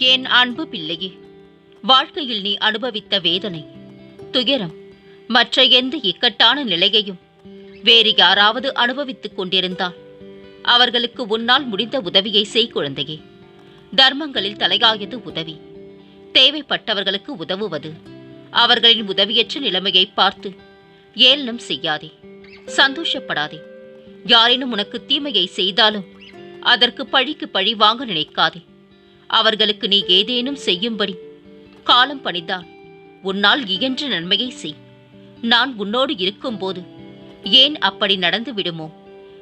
என் அன்பு பிள்ளையே? வாழ்க்கையில் நீ அனுபவித்த வேதனை துயரம் மற்ற எந்த இக்கட்டான நிலையையும் வேறு யாராவது அனுபவித்துக் கொண்டிருந்தால் அவர்களுக்கு உன்னால் முடிந்த உதவியை செய் குழந்தையே. தர்மங்களில் தலையாயது உதவி. தேவைப்பட்டவர்களுக்கு உதவுவது. அவர்களின் உதவியற்ற நிலைமையை பார்த்து ஏளனம் செய்யாதே. சந்தோஷப்படாதே. யாரேனும் உனக்கு தீமையை செய்தாலும் அதற்கு பழிக்கு பழி வாங்க நினைக்காதே. அவர்களுக்கு நீ ஏதேனும் செய்யும்படி. காலம் பணிந்தால் உன்னால் இயன்ற நன்மையை செய். நான் உன்னோடு இருக்கும்போது ஏன் அப்படி நடந்து விடுமோ?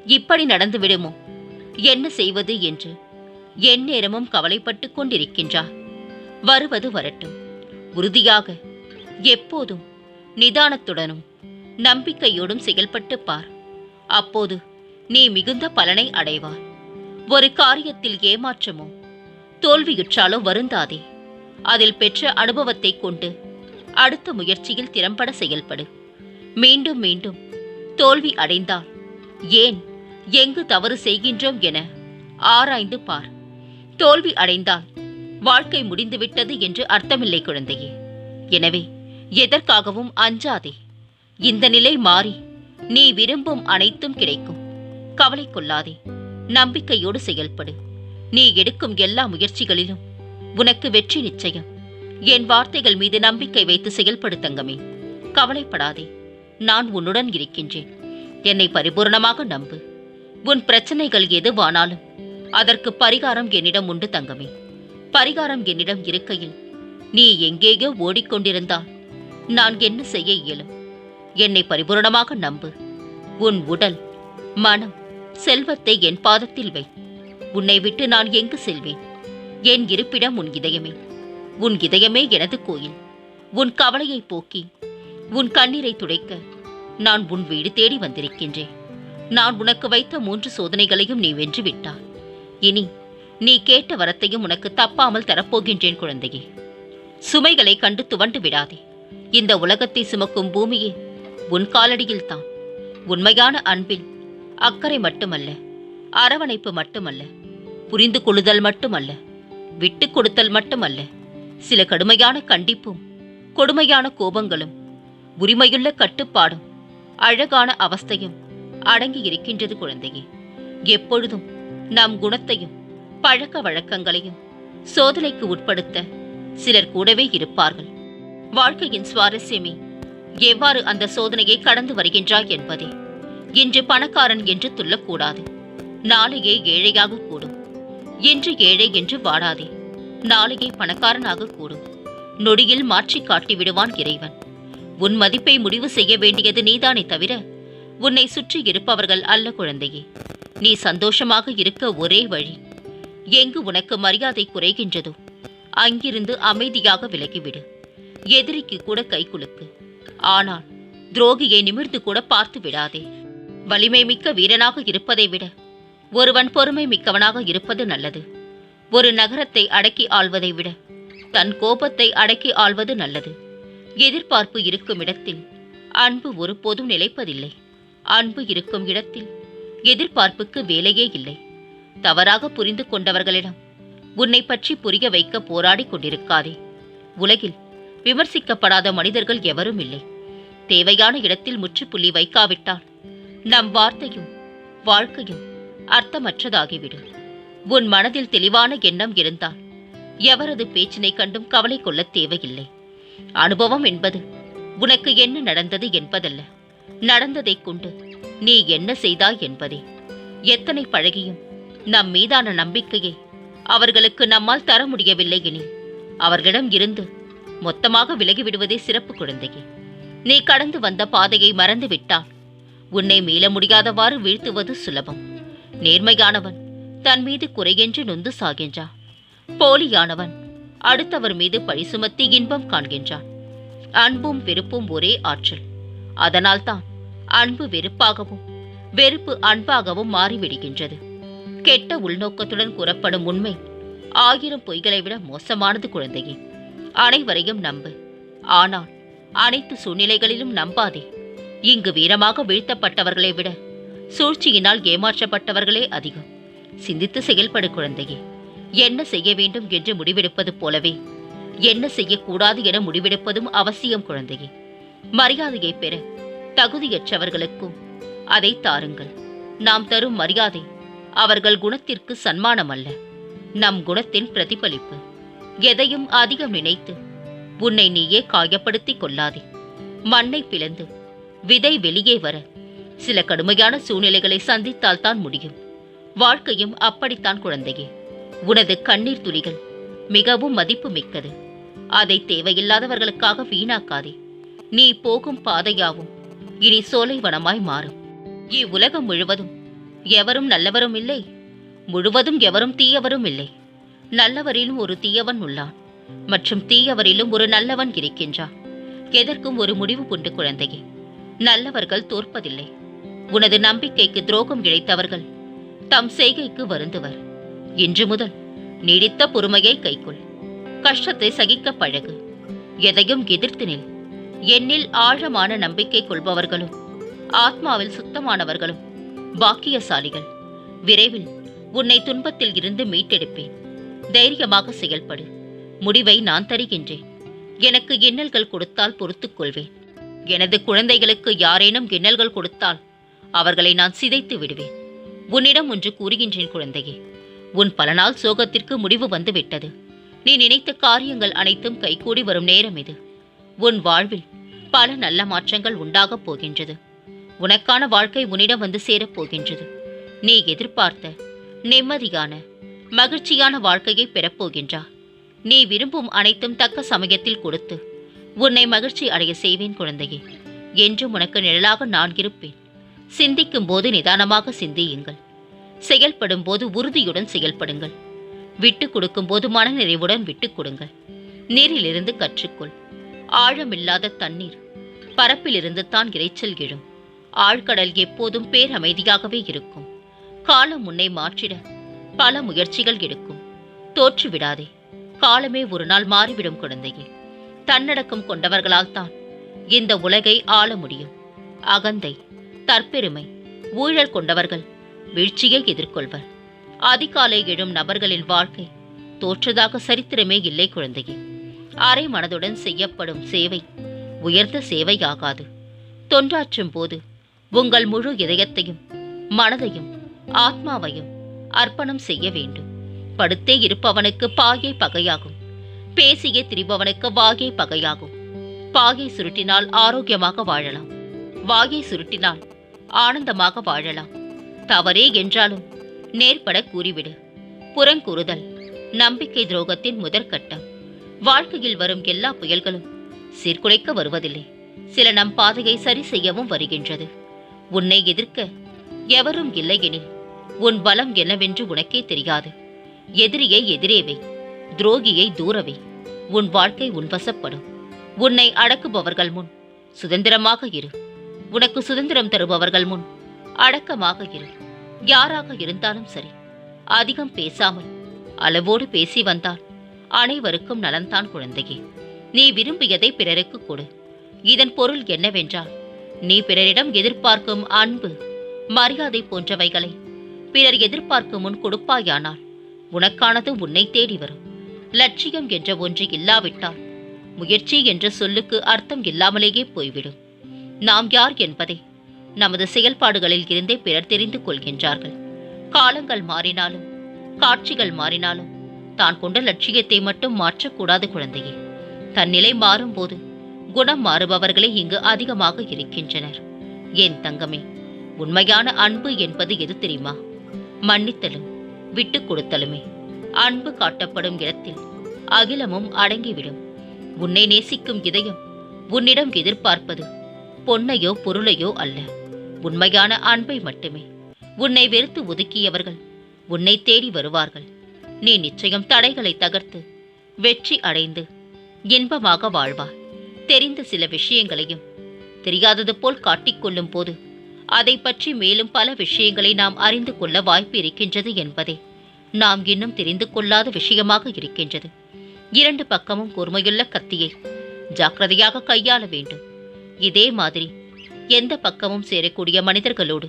இப்படி நடந்து விடுமோ? என்ன செய்வது என்று எந்நேரமும் கவலைப்பட்டுக் கொண்டிருக்கின்றார். வருவது வரட்டும். உறுதியாக எப்போதும் நிதானத்துடனும் நம்பிக்கையோடும் செயல்பட்டு பார். அப்போது நீ மிகுந்த பலனை அடைவார் ஒரு காரியத்தில் ஏமாற்றமோ? தோல்வியுற்றாலோ வருந்தாதே. அதில் பெற்ற அனுபவத்தைக் கொண்டு அடுத்த முயற்சியில் திறம்பட செயல்படு. மீண்டும் மீண்டும் தோல்வி அடைந்தால் ஏன் எங்கு தவறு செய்கின்றோம் என ஆராய்ந்து பார். தோல்வி அடைந்தால் வாழ்க்கை முடிந்துவிட்டது என்று அர்த்தமில்லை குழந்தையே. எனவே எதற்காகவும் அஞ்சாதே. இந்த நிலை மாறி நீ விரும்பும் அனைத்தும் கிடைக்கும். கவலை கொள்ளாதே. நம்பிக்கையோடு செயல்படு. நீ எடுக்கும் எல்லா முயற்சிகளிலும் உனக்கு வெற்றி நிச்சயம். என் வார்த்தைகள் மீது நம்பிக்கை வைத்து செயல்படு தங்கமே கவலைப்படாதே நான் உன்னுடன் இருக்கின்றேன். என்னை பரிபூர்ணமாக நம்பு. உன் பிரச்சனைகள் எதுவானாலும் அதற்கு பரிகாரம் என்னிடம் உண்டு தங்கமே. பரிகாரம் என்னிடம் இருக்கையில் நீ எங்கேயோ ஓடிக்கொண்டிருந்தால் நான் என்ன செய்ய இயலும்? என்னை பரிபூரணமாக நம்பு. உன் உடல் மனம் செல்வத்தை என் பாதத்தில் வை. உன்னை விட்டு நான் எங்கு செல்வேன்? என் இருப்பிடம் உன் இதயமே. உன் இதயமே எனது கோயில். உன் கவலையை போக்கி உன் கண்ணீரை துடைக்க நான் உன் வீடு தேடி வந்திருக்கின்றேன். நான் உனக்கு வைத்த மூன்று சோதனைகளையும் நீ வென்று விட்டாய். இனி நீ கேட்ட வரத்தையும் உனக்கு தப்பாமல் தரப்போகின்றேன் குழந்தையே. சுமைகளை கண்டு துவண்டு விடாதே. இந்த உலகத்தை சுமக்கும் பூமியே உன் காலடியில்தான். உண்மையான அன்பில் அக்கறை மட்டுமல்ல அரவணைப்பு மட்டுமல்ல புரிந்து கொள்ளுதல் மட்டுமல்ல விட்டு கொடுத்தல் மட்டுமல்ல சில கடுமையான கண்டிப்பும் கொடுமையான கோபங்களும் உரிமையுள்ள கட்டுப்பாடும் அழகான அவஸ்தையும் அடங்கி இருக்கின்றது குழந்தையே. எப்பொழுதும் நம் குணத்தையும் பழக்க வழக்கங்களையும் சோதனைக்கு உட்படுத்த சிலர் கூடவே இருப்பார்கள். வாழ்க்கையின் சுவாரஸ்யமே எவ்வாறு அந்த சோதனையை கடந்து வருகின்றாய் என்பதே. இன்று பணக்காரன் என்று துள்ளக்கூடாது. நாளையே ஏழையாக கூடும் இன்று ஏழை என்று வாடாதே. நாளையே பணக்காரனாக கூடும். நொடியில் மாற்றி காட்டி விடுவான் இறைவன். உன் மதிப்பை முடிவு செய்ய வேண்டியது நீதானே தவிர உன்னை சுற்றி இருப்பவர்கள் அல்ல குழந்தையே. நீ சந்தோஷமாக இருக்க ஒரே வழி எங்கு உனக்கு மரியாதை குறைகின்றதோ அங்கிருந்து அமைதியாக விலகிவிடு. எதிரிக்கு கூட கை குலுக்கு. ஆனால் துரோகியை நிமிர்ந்து கூட பார்த்து விடாதே. வலிமை மிக்க வீரனாக இருப்பதை விட ஒருவன் பொறுமை மிக்கவனாக இருப்பது நல்லது. ஒரு நகரத்தை அடக்கி ஆள்வதை விட தன் கோபத்தை அடக்கி ஆள்வது நல்லது. எதிர்பார்ப்பு இருக்கும் இடத்தில் அன்பு ஒருபோதும் நிலைப்பதில்லை. அன்பு இருக்கும் இடத்தில் எதிர்பார்ப்புக்கு வேலையே இல்லை. தவறாக புரிந்து கொண்டவர்களிடம் உன்னை பற்றி புரிய வைக்க போராடி கொண்டிருக்காதே. உலகில் விமர்சிக்கப்படாத மனிதர்கள் எவரும் இல்லை. தேவையான இடத்தில் முற்றுப்புள்ளி வைக்காவிட்டால் நம் வார்த்தையும் வாழ்க்கையும் அர்த்தமற்றதாகிவிடும். உன் மனதில் தெளிவான எண்ணம் இருந்தால் எவரது பேச்சினை கண்டும் கவலை கொள்ள தேவையில்லை. அனுபவம் என்பது உனக்கு என்ன நடந்தது என்பதல்ல. நடந்ததைக் கொண்டு நீ என்ன செய்தாய் என்பதே. எத்தனை பழகியும் நம் மீதான நம்பிக்கையை அவர்களுக்கு நம்மால் தர முடியவில்லை எனில் அவர்களிடம் இருந்து மொத்தமாக விலகிவிடுவதே சிறப்பு குழந்தையே. நீ கடந்து வந்த பாதையை மறந்து விட்டால் உன்னை மீள முடியாதவாறு வீழ்த்துவது சுலபம். நேர்மையானவன் தன் மீது குறையென்று நொந்து சாகின்றான். போலியானவன் அடுத்தவர் மீது பழி சுமத்தி இன்பம் காண்கின்றான். அன்பும் வெறுப்பும் ஒரே ஆற்றல். அதனால்தான் அன்பு வெறுப்பாகவும் வெறுப்பு அன்பாகவும் மாறிவிடுகின்றது. கெட்ட உள்நோக்கத்துடன் கூறப்படும் உண்மை ஆயிரம் பொய்களை விட மோசமானது குழந்தையே. அனைவரையும் நம்பு. ஆனால் அனைத்து சூழ்நிலைகளிலும் நம்பாதே. இங்கு வீரமாக வீழ்த்தப்பட்டவர்களை விட சூழ்ச்சியினால் ஏமாற்றப்பட்டவர்களே அதிகம். சிந்தித்து செயல்படு குழந்தையே. என்ன செய்ய வேண்டும் என்று முடிவெடுப்பது போலவே. என்ன செய்யக்கூடாது என முடிவெடுப்பதும் அவசியம் குழந்தையே. மரியாதையை பெற தகுதியற்றவர்களுக்கும் அதை தாருங்கள். நாம் தரும் மரியாதை அவர்கள் குணத்திற்கு சன்மானம் அல்ல நம் குணத்தின் பிரதிபலிப்பு எதையும் அதிகம் நினைத்து உன்னை நீயே காயப்படுத்திக் கொள்ளாதே. மண்ணை பிளந்து விதை வெளியே வர சில கடுமையான சூழ்நிலைகளை சந்தித்தால் தான் முடியும். வாழ்க்கையும் அப்படித்தான் குழந்தையே. உனது கண்ணீர் துளிகள் மிகவும் மதிப்பு மிக்கது அதை தேவையில்லாதவர்களுக்காக வீணாக்காதே. நீ போகும் பாதையாவும் இனி சோலைவனமாய் மாறும். இவ்வுலகம் முழுவதும் எவரும் நல்லவரும் இல்லை. முழுவதும் எவரும் தீயவரும் இல்லை. நல்லவரிலும் ஒரு தீயவன் உள்ளான். மற்றும் தீயவரிலும் ஒரு நல்லவன் இருக்கின்றான். எதற்கும் ஒரு முடிவு கொண்டு குழந்தையே. நல்லவர்கள் தோற்பதில்லை. உனது நம்பிக்கைக்கு துரோகம் இழைத்தவர்கள் தம் செய்கைக்கு வருந்துவர். இன்று முதல் நீடித்த பொறுமையை கைக்கொள். கஷ்டத்தை சகிக்க பழகு. எதையும் எதிர்த்து நில். என்னில் ஆழமான நம்பிக்கை கொள்பவர்களும் ஆத்மாவில் சுத்தமானவர்களும் பாக்கியசாலிகள். விரைவில் உன்னை துன்பத்தில் இருந்து மீட்டெடுப்பேன். தைரியமாக செயல்படு. முடிவை நான் தருகின்றேன். எனக்கு இன்னல்கள் கொடுத்தால் பொறுத்துக் கொள்வேன். எனது குழந்தைகளுக்கு யாரேனும் இன்னல்கள் கொடுத்தால் அவர்களை நான் சிதைத்து விடுவேன். உன்னிடம் ஒன்று கூறுகின்றேன் குழந்தையே. உன் பல நாள் சோகத்திற்கு முடிவு வந்துவிட்டது. நீ நினைத்த காரியங்கள் அனைத்தும் கைகூடி வரும் நேரம் இது. உன் வாழ்வில் பல நல்ல மாற்றங்கள் உண்டாகப் போகின்றது. உனக்கான வாழ்க்கை உன்னிடம் வந்து சேரப் போகின்றது. நீ எதிர்பார்த்த நிம்மதியான மகிழ்ச்சியான வாழ்க்கையை பெறப்போகின்றா நீ விரும்பும் அனைத்தும் தக்க சமயத்தில் கொடுத்து உன்னை மகிழ்ச்சி அடைய செய்வேன் குழந்தையே. என்றும் உனக்கு நிழலாக நான் இருப்பேன். சிந்திக்கும் போது நிதானமாக சிந்தியுங்கள். செயல்படும் போது உறுதியுடன் செயல்படுங்கள். விட்டு கொடுக்கும் போது மனநிறைவுடன் விட்டு கொடுங்கள். நீரிலிருந்து கற்றுக்கொள். ஆழமில்லாத தண்ணீர். பரப்பிலிருந்து தான் இரைச்சல் எழும். ஆழ்கடல் எப்போதும் பேரமைதியாகவே இருக்கும். காலம் உன்னை மாற்றிட பல முயற்சிகள் எடுக்கும். தோற்றுவிடாதே காலமே ஒரு நாள் மாறிவிடும் குழந்தையே. தன்னடக்கம் கொண்டவர்களால் தான் இந்த உலகை ஆள முடியும். அகந்தை. தற்பெருமை ஊழல் கொண்டவர்கள் வீழ்ச்சியை எதிர்கொள்வர். அதிகாலை எழும் நபர்களின் வாழ்க்கை தோற்றதாக சரித்திரமே இல்லை குழந்தையே. அரை மனதுடன் செய்யப்படும் சேவை உயர்ந்த சேவையாகாது. தொண்டாற்றும் போது உங்கள் முழு இதயத்தையும் மனதையும் ஆத்மாவையும் அர்ப்பணம் செய்ய வேண்டும். படுத்தே இருப்பவனுக்கு பாயை பகையாகும். பேசியே திரிபவனுக்கு வாயை பகையாகும். பாயை சுருட்டினால் ஆரோக்கியமாக வாழலாம். வாயை சுருட்டினால் ஆனந்தமாக வாழலாம். தவறே என்றாலும் நேர்பட கூறிவிடு. புறங்கூறுதல் நம்பிக்கை துரோகத்தின் முதற்கட்டம் வாழ்க்கையில் வரும் எல்லா புயல்களும் சீர்குலைக்க வருவதில்லை. சில நம் பாதையை சரி செய்யவும் வருகின்றது. உன்னை எதிர்க்க எவரும் இல்லையெனில் உன் பலம் என்னவென்று உனக்கே தெரியாது. எதிரியை எதிரேவை துரோகியை தூரவை உன் வாழ்க்கை உன்வசப்படும் உன்னை அடக்குபவர்கள் முன் சுதந்திரமாக இரு. உனக்கு சுதந்திரம் தருபவர்கள் முன் அடக்கமாக இரு. யாராக இருந்தாலும் சரி. அதிகம் பேசாமல் அளவோடு பேசி வந்தால் அனைவருக்கும் நலன்தான் குழந்தையே. நீ விரும்பியதை பிறருக்கு கொடு. இதன் பொருள் என்னவென்றால் நீ பிறரிடம் எதிர்பார்க்கும் அன்பு மரியாதை போன்றவைகளை பிறர் எதிர்பார்க்கும் முன் கொடுப்பாயானால் உனக்கானது உன்னை தேடி வரும். லட்சியம் என்ற ஒன்று இல்லாவிட்டால் முயற்சி என்ற சொல்லுக்கு அர்த்தம் இல்லாமலேயே போய்விடும். நாம் யார் என்பதை நமது செயல்பாடுகளில் இருந்தே பிறர் தெரிந்து கொள்கின்றார்கள். காலங்கள் மாறினாலும் காட்சிகள் மாறினாலும் தான் கொண்ட லட்சியத்தை மட்டும் மாற்றக்கூடாது குழந்தையே. தன் நிலை மாறும்போது குணம் மாறுபவர்களே இங்கு அதிகமாக இருக்கின்றனர். என் தங்கமே உண்மையான அன்பு என்பது எது தெரியுமா? மன்னித்தலும் விட்டுக் கொடுத்தலுமே. அன்பு காட்டப்படும் இடத்தில் அகிலமும் அடங்கிவிடும். உன்னை நேசிக்கும் இதயம் உன்னிடம் எதிர்பார்ப்பது பொன்னையோ பொருளையோ அல்ல. உண்மையான அன்பை மட்டுமே. உன்னை வெறுத்து ஒதுக்கியவர்கள் உன்னை தேடி வருவார்கள். நீ நிச்சயம் தடைகளை தகர்த்து வெற்றி அடைந்து இன்பமாக வாழ்வார் தெரிந்த சில விஷயங்களையும் தெரியாதது போல் காட்டிக்கொள்ளும் போது அதை பற்றி மேலும் பல விஷயங்களை நாம் அறிந்து கொள்ள வாய்ப்பு இருக்கின்றது என்பதே நாம் இன்னும் தெரிந்து கொள்ளாத விஷயமாக இருக்கின்றது. இரண்டு பக்கமும் கூர்மையுள்ள கத்தியை ஜாக்கிரதையாக கையாள வேண்டும். இதே மாதிரி எந்த பக்கமும் சேரக்கூடிய மனிதர்களோடு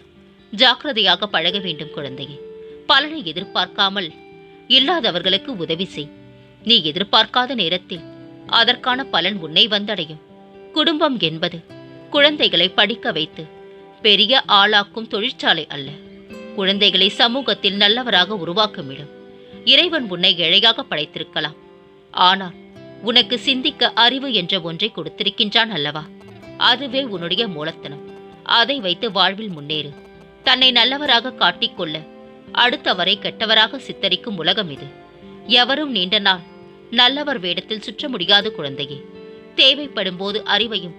ஜாக்கிரதையாக பழக வேண்டும் குழந்தையே. பலனை எதிர்பார்க்காமல் இல்லாதவர்களுக்கு உதவி செய். நீ எதிர்பார்க்காத நேரத்தில் அதற்கான பலன் உன்னை வந்தடையும். குடும்பம் என்பது குழந்தைகளை படிக்க வைத்து பெரிய ஆளாக்கும் தொழிற்சாலை அல்ல. குழந்தைகளை சமூகத்தில் நல்லவராக உருவாக்கும் இடம் இறைவன் உன்னை ஏழையாக படைத்திருக்கலாம். ஆனால் உனக்கு சிந்திக்க அறிவு என்ற ஒன்றை கொடுத்திருக்கின்றான் அல்லவா? அதுவே உன்னுடைய மூலத்தனம். அதை வைத்து வாழ்வில் முன்னேறு. தன்னை நல்லவராக காட்டிக்கொள்ள அடுத்தவரை கெட்டவராக சித்தரிக்கும் உலகம் இது. எவரும் நீண்ட நாள் நல்லவர் வேடத்தில் சுற்ற முடியாத குழந்தையே. தேவைப்படும் போது அறிவையும்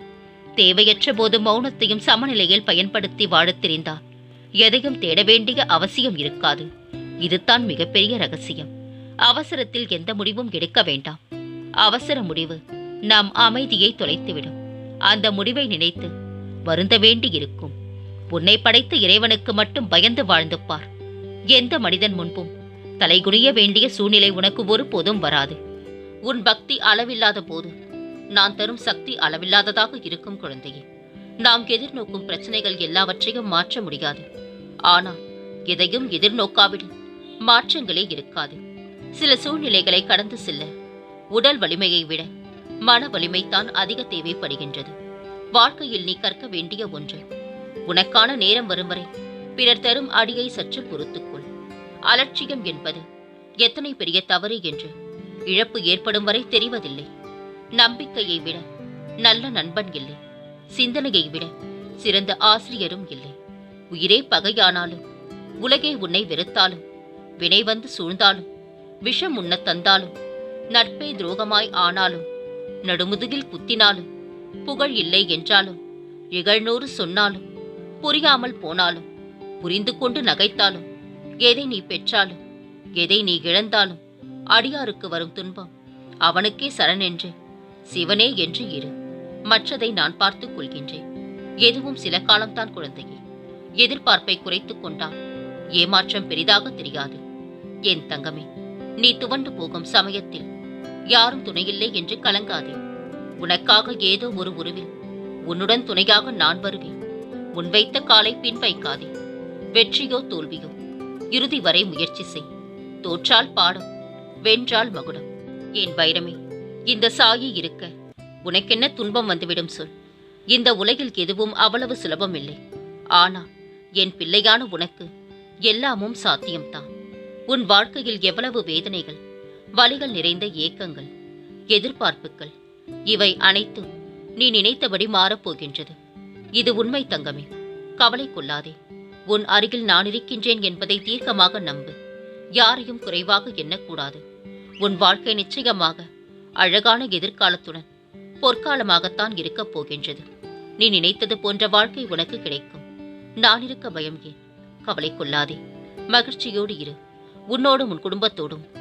தேவையற்ற போது மௌனத்தையும் சமநிலையில் பயன்படுத்தி வாழத் தெரிந்தால் எதையும் தேட வேண்டிய அவசியம் இருக்காது. இதுதான் மிகப்பெரிய ரகசியம். அவசரத்தில் எந்த முடிவும் எடுக்க வேண்டாம். அவசர முடிவு நாம் அமைதியை தொலைத்துவிடும். அந்த முடிவை நினைத்து வருந்த வேண்டி இருக்கும் உன்னை படைத்த இறைவனுக்கு மட்டும் பயந்து வாழ்ந்து பார். எந்த மனிதன் முன்பும் தலைகுனிய வேண்டிய சூழ்நிலை உனக்கு ஒருபோதும் வராது. உன் பக்தி அளவில்லாத போது நான் தரும் சக்தி அளவில்லாததாக இருக்கும் குழந்தையே. நாம் எதிர்நோக்கும் பிரச்சனைகள் எல்லாவற்றையும் மாற்ற முடியாது. ஆனால் எதையும் எதிர்நோக்காவிடில் மாற்றங்களே இருக்காது. சில சூழ்நிலைகளை கடந்து செல்ல உடல் வலிமையை விட மன வலிமைத்தான் அதிக தேவைப்படுகின்றது. வாழ்க்கையில் நீ கற்க வேண்டிய ஒன்று. உனக்கான நேரம் வரும் வரை பிறர் தரும் அடியை சற்று பொறுத்துக்கொள். அலட்சியம் என்பது எத்தனை பெரிய தவறு என்று இழப்பு ஏற்படும் வரை தெரிவதில்லை. நம்பிக்கையை விட நல்ல நண்பன் இல்லை. சிந்தனையை விட சிறந்த ஆசிரியரும் இல்லை. உயிரே பகையானாலும் உலகே உன்னை வெறுத்தாலும் வினை வந்து சூழ்ந்தாலும் விஷம் உண்ணத் தந்தாலும் நட்பே துரோகமாய் ஆனாலும் நடுமுதுகில் குத்தினாலும் புகழ் இல்லை என்றாலும் இகழ்நூறு சொன்னாலும் புரியாமல் போனாலும் புரிந்து கொண்டு நகைத்தாலும் எதை நீ பெற்றாலும் எதை நீ இழந்தாலும் அடியாருக்கு வரும் துன்பம் அவனுக்கே சரண் என்று சிவனே என்று இரு. மற்றதை நான் பார்த்துக் கொள்கின்றேன். எதுவும் சில காலம்தான் குழந்தையே. எதிர்பார்ப்பை குறைத்துக் கொண்டால் ஏமாற்றம் பெரிதாக தெரியாது. என் தங்கமே நீ துவண்டு போகும் சமயத்தில் யாரும் துணையில்லை என்று கலங்காதே. உனக்காக ஏதோ ஒரு உருவில் உன்னுடன் துணையாக நான் வருவேன். முன் வைத்த காலை பின் வைக்காதே வெற்றியோ தோல்வியோ இறுதி வரை முயற்சி செய். தோற்றால் பாடம் வென்றால் மகுடம். என் வைரமே இந்த சாயி இருக்க உனக்கென்ன துன்பம் வந்துவிடும் சொல். இந்த உலகில் எதுவும் அவ்வளவு சுலபமில்லை. ஆனால் என் பிள்ளையான உனக்கு எல்லாமும் சாத்தியம்தான். உன் வாழ்க்கையில் எவ்வளவு வேதனைகள் வலிகள் நிறைந்த ஏக்கங்கள் எதிர்பார்ப்புகள் இவை அனைத்தும் நீ நினைத்தபடி மாறப்போகின்றது. இது உண்மை தங்கமே. கவலை கொள்ளாதே. உன் அருகில் நான் இருக்கின்றேன் என்பதை தீர்க்கமாக நம்பு. யாரையும் குறைவாக எண்ணக்கூடாது. உன் வாழ்க்கை நிச்சயமாக அழகான எதிர்காலத்துடன் பொற்காலமாகத்தான் இருக்கப் போகின்றது. நீ நினைத்தது போன்ற வாழ்க்கை உனக்கு கிடைக்கும். நான் இருக்க பயம் ஏன்? கவலை கொள்ளாதே. மகிழ்ச்சியோடு இரு. உன்னோடும் உன் குடும்பத்தோடும்